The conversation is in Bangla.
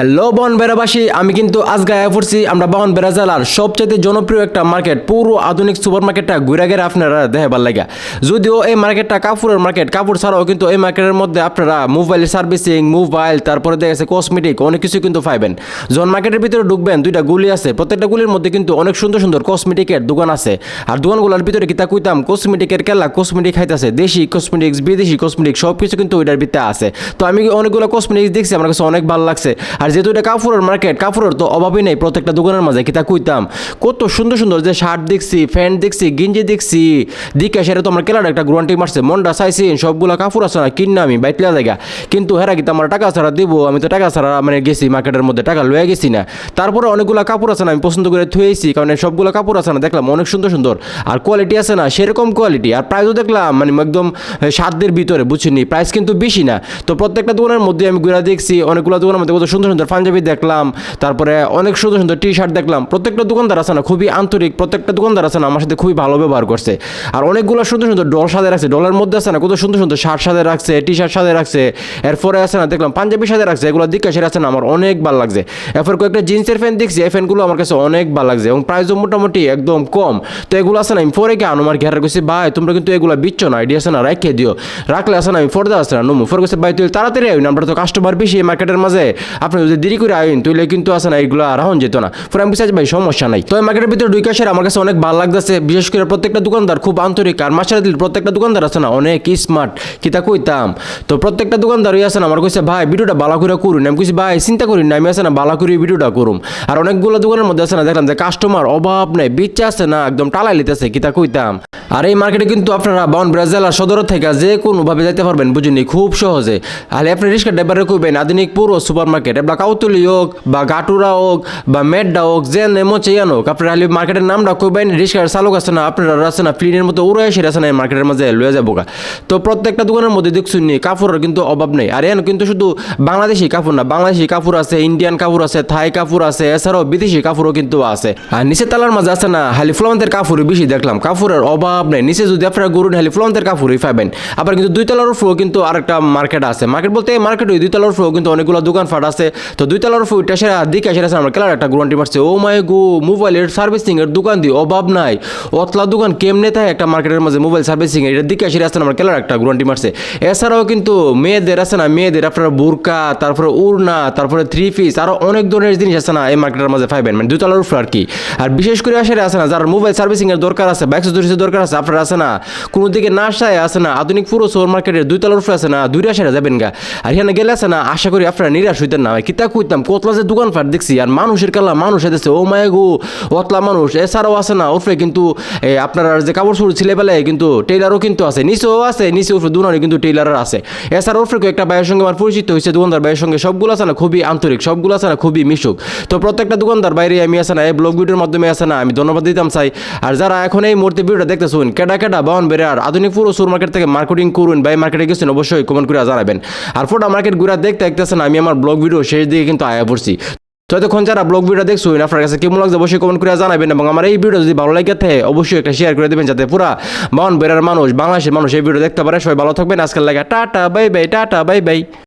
হ্যালো বন বেড়াবাসী, আমি কিন্তু আজ গায়ে পড়ছি আমরা বন বেড়া জেলার সবচেয়ে জনপ্রিয় একটা মার্কেট, পুরো আধুনিক সুপার মার্কেটটা ঘুরে গেলে আপনারা দেখাবার লাগে। যদিও এই মার্কেটটা কাপড়ের মার্কেট কাপড় ছাড়াও কিন্তু এই মার্কেটের মধ্যে আপনারা মোবাইল সার্ভিসিং, মোবাইল, তারপরে দেখা গেছে কসমেটিক, অনেক কিছু কিন্তু পাইবেন। যখন মার্কেটের ভিতরে ঢুকবেন, দুইটা গুলি আছে, প্রত্যেকটা গুলির মধ্যে কিন্তু অনেক সুন্দর সুন্দর কসমেটিকের দোকান আছে। আর দোকানগুলোর ভিতরে কিতা কইতাম, কসমেটিকের কেলা, কসমেটিক খাইতেছে, দেশি কসমেটিক্স, বিদেশি কসমেটিক সব কিছু কিন্তু ওইটার ভিতরে আছে। তো আমি অনেকগুলো কসমেটিক্স দেখছি, আমার কাছে অনেক ভালো লাগছে। আর যেহেতু এটা কাপড়ের মার্কেট কাপড়ের তো অভাবই নেই প্রত্যেকটা দোকানের মাঝে, কিতা কইতাম। কত সুন্দর সুন্দর যে শার্ট দেখছি প্যান্ট দেখছি, গিঞ্জি দেখছি। দিকে সেটা তো আমার কেলার একটা গ্রন্টি মারছে, মনটা চাইছি সবগুলো কাপড় আছে না কিনা আমি বাইতলা জায়গা। কিন্তু হেরা কিন্তু আমার টাকা ছাড়া দিব? আমি তো টাকা ছাড়া মানে গেছি মার্কেটের মধ্যে, টাকা লয়ে গেছি না। তারপরে অনেকগুলো কাপড় আছে না, আমি পছন্দ করে থুয়েছি কারণ সবগুলো কাপড় আছে না, দেখলাম অনেক সুন্দর সুন্দর। আর কোয়ালিটি আছে না, সেরকম কোয়ালিটি আর প্রাইসও দেখলাম মানে একদম সাধ্যের ভিতরে বুঝিনি প্রাইস কিন্তু বেশি না। তো প্রত্যেকটা দোকানের মধ্যে আমি ঘুরে দেখছি, অনেকগুলো দোকানের মধ্যে কত সুন্দর সুন্দর পাঞ্জাবি দেখলাম, তারপরে অনেক সুন্দর সুন্দর টি শার্ট দেখলাম। প্রত্যেকটা দোকানদার আছে না, খুবই আন্তরিক, প্রত্যেকটা দোকানদার আছে না, আমার সাথে খুবই ভালো ব্যবহার করছে। আর অনেকগুলো সুন্দর সুন্দর ডল সাথে রাখছে, ডলের মধ্যে আছে না, কত সুন্দর সুন্দর শার্ট সাথে রাখছে টি শার্ট সাথে রাখছে, এরপরে আছে না, দেখলাম পাঞ্জাবি সাথে রাখছে, এগুলো দিকে সেটা আছে না, আমার অনেক ভালো লাগছে। এরপর কয়েকটা জিন্সের ফ্যান দেখছি, এই ফ্যানগুলো আমার কাছে অনেক ভালো লাগছে এবং প্রাইসও মোটামুটি একদম কম। তো এগুলো আছে না, আমি পরে গিয়ে আনো আমার ঘেরা কইছি ভাই, তোমরা কিন্তু এগুলো বিচ্ছ না, আইডিয়া আছে না রাখিয়ে দিও। রাখলে আছে না, আমি ফোরদা আছে না, নমু। ফোর কইছে, ভাই, তুই তাড়াতাড়ি আমরা তো কাস্টমার বেশি মার্কেটের মাঝে। আপনি যদি দেরি করে আইন তুইলে কিন্তু আসে না, এগুলো রাহন যেত না। পরে আমি ভাই, সমস্যা নাই। তো মার্কেটের ভিতরে দুই কাশের আমার কাছে অনেক ভালো লাগতেছে, বিশেষ করে প্রত্যেকটা দোকানদার খুব আন্তরিক, আর মাসারা দিল প্রত্যেকটা দোকানদার আছে না, অনেক স্মার্ট কিতা কইতাম। তো প্রত্যেকটা দোকানদারই আছে না, আমার কইছে, ভাই, ভিডিওটা ভালো করে করুন। আমি কইছি, ভাই, চিন্তা করি না, আমি আছে না, ভালো করে ভিডিওটা করুম। আর অনেকগুলো দোকানের মধ্যে আছে না, দেখলাম যে কাস্টমার অভাব নেই বিচ্ছে আছে না, একদম টালাই লিতেছে কিতা কইতাম। আর এই মার্কেটে কিন্তু আপনারা বাউন ব্রাজিলার সদর থেকে যে কোনোভাবে যাইতে পারবেন, বুঝুনি, খুব সহজে। আর আপনি রিক্সা ড্রাইভারে কইবেন আধুনিক পুরো সুপার মার্কেট এবার কাউতুলি হোক, বা গাটুরা হোক, বা মেড্ডা হোক, যে নেমো চেয়ান হোক, আপনারা খালি মার্কেটের নামটা কইবেন রিক্সার চালক আছে না, আপনারা আছে না প্লিনের মতো উড়ে এসে আছে না মার্কেটের মাঝে লয়ে যাব। তো প্রত্যেকটা দোকানের মধ্যে দেখছুন নি কাপড়ের কিন্তু অভাব নেই। আর এখন কিন্তু শুধু বাংলাদেশি কাপড় না, বাংলাদেশি কাপড় আছে, ইন্ডিয়ান কাপড় আছে, থাই কাপড় আছে, এছাড়াও বিদেশি কাপড়ও কিন্তু আছে। আর নিচে তালার মাঝে আছে না হালি ফ্লান্তের কাপড় বেশি দেখলাম। কাপড়ের অভাব নেই। নিচে যদি আপনারা গরুন হালি ফ্লান্তের কাপড়ই পাবেন। আবার কিন্তু দুই তলার উপরেও কিন্তু আরেকটা মার্কেট আছে। মার্কেট বলতে এই মার্কেট দুই তলার উপরেও কিন্তু অনেকগুলো দোকান ফাট আছে। তো দুই তলার উপরে উঠে সেরা দিকে সেরা আমার কেলার একটা গ্রন্টি মারছে ও মাই গো মোবাইলের সার্ভিসিং এর দোকান দিয়ে অভাব নাই। অতলা দোকান কেমনে থাকে একটা মার্কেটের মাঝে মোবাইল সার্ভিসিং এর? দিকে সেরা আছে আমার কেলার একটা গ্রন্টি মারছে এছাড়াও কিন্তু মেয়েদের আছে না? মেয়েদের আপনার বুরকা, তারপরে উড়না তারপরে থ্রি পিস আরও অনেক ধরনের জিনিস আছে না এই মার্কেটের মাঝে পাইবেন। মানে দুতলার ফ্লো আর কি। আর বিশেষ করে আসে আছে না, যারা মোবাইল সার্ভিসিং এর দরকার আছে বাইক দরকার আছে আপনার আছে না কোনো দিকে না আসায় আছে না, আধুনিক পুরো সুপার মার্কেটের দুই তলার উপরে আছে না দুই আসে যাবেন গা। আর এখানে গেলে আছে না, আশা করি আপনারা নিরাশ হইতেন না কিতা কইতাম, কতলা যে দোকান ফাট দেখছি, আর মানুষের কালা মানুষ এদেছে ও মায় গো, অতলা মানুষ। এছাড়াও আছে না উপরে কিন্তু আপনার যে কাপড় চুড় ছিলে বেলায় কিন্তু টেইলারও কিন্তু আছে। নিচেও আছে নিচে উপরে দুনারে কিন্তু টেইলার আছে। এছাড়া উপরে একটা ভাইয়ের সঙ্গে আমার পরিচিত হয়েছে, দোকানদার ভাইয়ের সঙ্গে। সবগুলো আছে না, খুবই আন্তরিক, সবগুলো আছে না, খুবই মিশুক। তো প্রত্যেকটা দোকানদার বাইরে আমি আছে না, এই ব্লগ ভিডিওর মাধ্যমে আছে না, আমি ধন্যবাদ দিতাম চাই। আর যারা এখন এই মুহূর্তে ভিডিওটা দেখতেছুন কেডা কেডা বাহন বেড়ে আর আধুনিক পুরো সুর মার্কেট থেকে মার্কেটিং করুন বা মার্কেটে গেছেন অবশ্যই কমেন্ট করে জানাবেন। আর ফোটা মার্কেট ঘুরে দেখতে দেখতেছেন, আমি আমার ব্লগ ভিডিও শেষ দিকে কিন্তু আয়া পড়ছি। তো এতক্ষণ যারা ব্লগ ভিডিও দেখছুন, আপনার কাছে কেমন লাগছে অবশ্যই কমেন্ট করে জানাবেন এবং আমার এই ভিডিও যদি ভালো লাগে থাকে, অবশ্যই একটা শেয়ার করে দেবেন যাতে পুরা বাউন বেড়ার মানুষ, বাংলাদেশের মানুষ এই ভিডিও দেখতে পারে। সবাই ভালো থাকবেন আজকাল লাগে tata bye bye tata bye bye